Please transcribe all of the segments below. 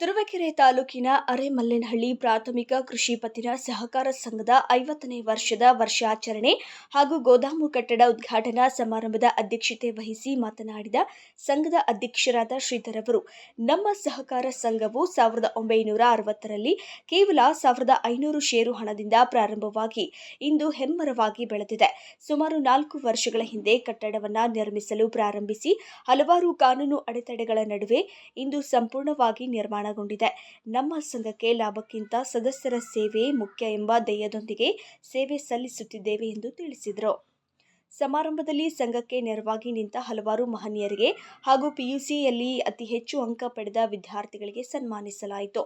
ತುರುವೇಕೆರೆ ತಾಲೂಕಿನ ಅರೆಮಲ್ಲೇನಹಳ್ಳಿ ಪ್ರಾಥಮಿಕ ಕೃಷಿ ಪತ್ತಿನ ಸಹಕಾರ ಸಂಘದ ಐವತ್ತನೇ ವರ್ಷದ ವರ್ಷಾಚರಣೆ ಹಾಗೂ ಗೋದಾಮು ಕಟ್ಟಡ ಉದ್ಘಾಟನಾ ಸಮಾರಂಭದ ಅಧ್ಯಕ್ಷತೆ ವಹಿಸಿ ಮಾತನಾಡಿದ ಸಂಘದ ಅಧ್ಯಕ್ಷರಾದ ಶ್ರೀಧರ್ ಅವರು, ನಮ್ಮ ಸಹಕಾರ ಸಂಘವು ಸಾವಿರದ ಒಂಬೈನೂರ ಅರವತ್ತರಲ್ಲಿ ಕೇವಲ ಸಾವಿರದ ಐನೂರು ಷೇರು ಹಣದಿಂದ ಪ್ರಾರಂಭವಾಗಿ ಇಂದು ಹೆಮ್ಮರವಾಗಿ ಬೆಳೆದಿದೆ. ಸುಮಾರು ನಾಲ್ಕು ವರ್ಷಗಳ ಹಿಂದೆ ಕಟ್ಟಡವನ್ನು ನಿರ್ಮಿಸಲು ಪ್ರಾರಂಭಿಸಿ ಹಲವಾರು ಕಾನೂನು ಅಡೆತಡೆಗಳ ನಡುವೆ ಇಂದು ಸಂಪೂರ್ಣವಾಗಿ ನಿರ್ಮಾಣಗೊಂಡಿದೆ ನಮ್ಮ ಸಂಘಕ್ಕೆ ಲಾಭಕ್ಕಿಂತ ಸದಸ್ಯರ ಸೇವೆ ಮುಖ್ಯ ಎಂಬ ಧ್ಯೇಯದೊಂದಿಗೆ ಸೇವೆ ಸಲ್ಲಿಸುತ್ತಿದ್ದೇವೆ ಎಂದು ತಿಳಿಸಿದರು. ಸಮಾರಂಭದಲ್ಲಿ ಸಂಘಕ್ಕೆ ನೆರವಾಗಿ ನಿಂತ ಹಲವಾರು ಮಹನೀಯರಿಗೆ ಹಾಗೂ ಪಿಯುಸಿಯಲ್ಲಿ ಅತಿ ಹೆಚ್ಚು ಅಂಕ ಪಡೆದ ವಿದ್ಯಾರ್ಥಿಗಳಿಗೆ ಸನ್ಮಾನಿಸಲಾಯಿತು.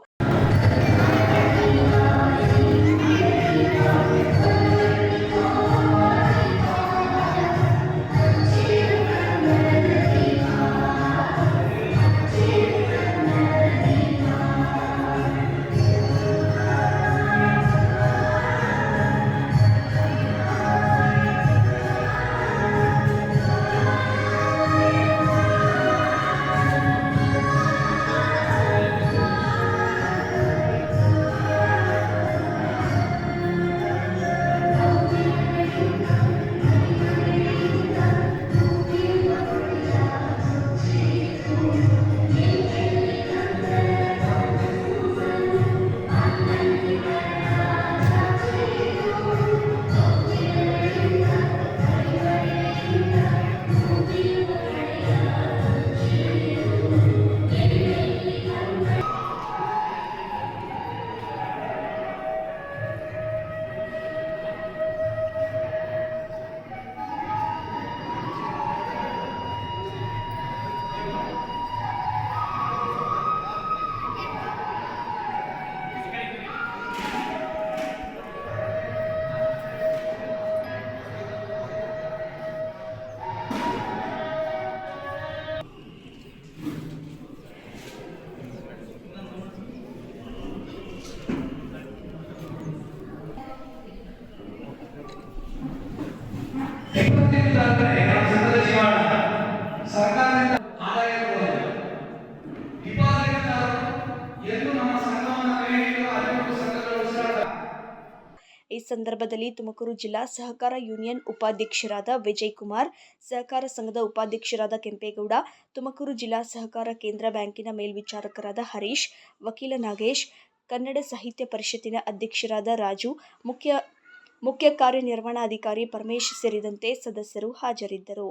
ಈ ಸಂದರ್ಭದಲ್ಲಿ ತುಮಕೂರು ಜಿಲ್ಲಾ ಸಹಕಾರ ಯೂನಿಯನ್ ಉಪಾಧ್ಯಕ್ಷರಾದ ವಿಜಯ್ ಕುಮಾರ್ ಸಹಕಾರ ಸಂಘದ ಉಪಾಧ್ಯಕ್ಷರಾದ ಕೆಂಪೇಗೌಡ, ತುಮಕೂರು ಜಿಲ್ಲಾ ಸಹಕಾರ ಕೇಂದ್ರ ಬ್ಯಾಂಕಿನ ಮೇಲ್ವಿಚಾರಕರಾದ ಹರೀಶ್, ವಕೀಲ ನಾಗೇಶ್, ಕನ್ನಡ ಸಾಹಿತ್ಯ ಪರಿಷತ್ತಿನ ಅಧ್ಯಕ್ಷರಾದ ರಾಜು, ಮುಖ್ಯ ಮುಖ್ಯ ಕಾರ್ಯನಿರ್ವಹಣಾಧಿಕಾರಿ ಪರಮೇಶ್ ಸೇರಿದಂತೆ ಸದಸ್ಯರು ಹಾಜರಿದ್ದರು.